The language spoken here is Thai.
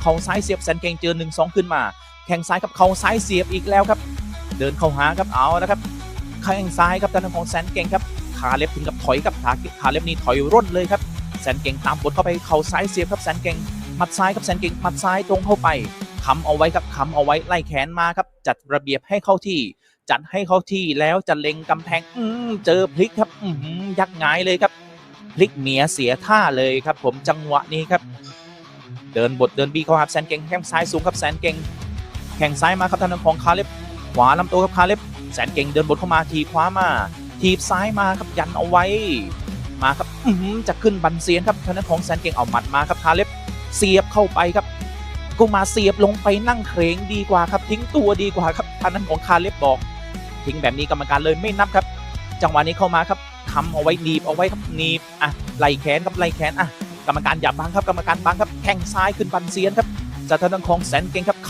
เข่าซ้ายเสียบแสนเก่งเจอหนึ่งสองขึ้นมา แข้งซ้ายครับเข่าซ้ายเสียบอีกแล้วครับ เดินเข้าหาครับเอานะครับ แข้งซ้ายครับทางด้านของแสนเก่งครับ ขาเล็บถึงกับถอยครับขาขาเล็บนี่ถอยร่นเลยครับ แสนเก่งตามบทเข้าไปเข่าซ้ายเสียบครับแสนเก่งหมัดซ้ายครับแสนเก่งหมัดซ้ายตรงเข้าไปค้ำเอาไว้ครับค้ำเอาไว้ไล่แขนมาครับ จัดระเบียบให้เข้าที่ จัดให้เข้าที่แล้วจะเล็งกำแพงอเจอพลิกครับยักงายเลยครับ พลิกเหมียเสียท่าเลยครับ ผมจังหวะนี้ครับ เดินบทเดินบีเข้าหาแสนเก่งแข้งซ้ายสูงครับแสนเก่งแข้งซ้ายมาครับทางด้านของคาเล็บขวาลำตัวครับคาเล็บแสนเก่งเดินบทเข้ามาทีบขวามา ทีบซ้ายมาครับยันเอาไว้ มาครับจะขึ้นบันเซียนครับทางด้านของแสนเก่งเอาหมัดมาครับคาเล็บเสียบเข้าไปครับก็มาเสียบลงไปนั่งเครงดีกว่าครับ ทิ้งตัวดีกว่าครับทางด้านของคาเล็บบอก ทิ้งแบบนี้กรรมการเลยไม่นับครับ จังหวะนี้เข้ามาครับทำเอาไว้หนีบเอาไว้ครับหนีบอะไหลแขนครับไหลแขนอะ กรรมการอย่าบังครับกรรมการบังครับแข้งซ้ายขึ้นบันเซียนครับจากทางด้านของแสนเก่งครับ